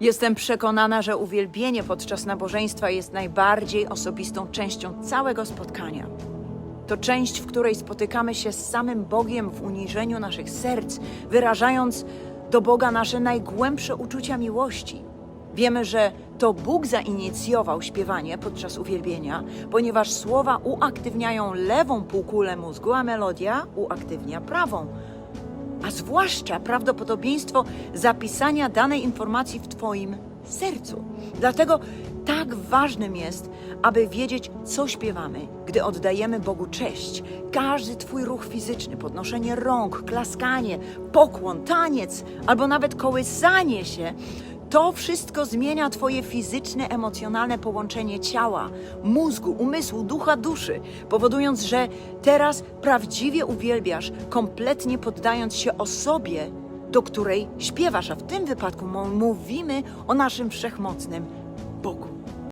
Jestem przekonana, że uwielbienie podczas nabożeństwa jest najbardziej osobistą częścią całego spotkania. To część, w której spotykamy się z samym Bogiem w uniżeniu naszych serc, wyrażając do Boga nasze najgłębsze uczucia miłości. Wiemy, że to Bóg zainicjował śpiewanie podczas uwielbienia, ponieważ słowa uaktywniają lewą półkulę mózgu, a melodia uaktywnia prawą a zwłaszcza prawdopodobieństwo zapisania danej informacji w Twoim sercu. Dlatego tak ważnym jest, aby wiedzieć, co śpiewamy, gdy oddajemy Bogu cześć. Każdy Twój ruch fizyczny, podnoszenie rąk, klaskanie, pokłon, taniec albo nawet kołysanie się. To wszystko zmienia Twoje fizyczne, emocjonalne połączenie ciała, mózgu, umysłu, ducha, duszy, powodując, że teraz prawdziwie uwielbiasz, kompletnie poddając się osobie, do której śpiewasz, a w tym wypadku mówimy o naszym wszechmocnym Bogu.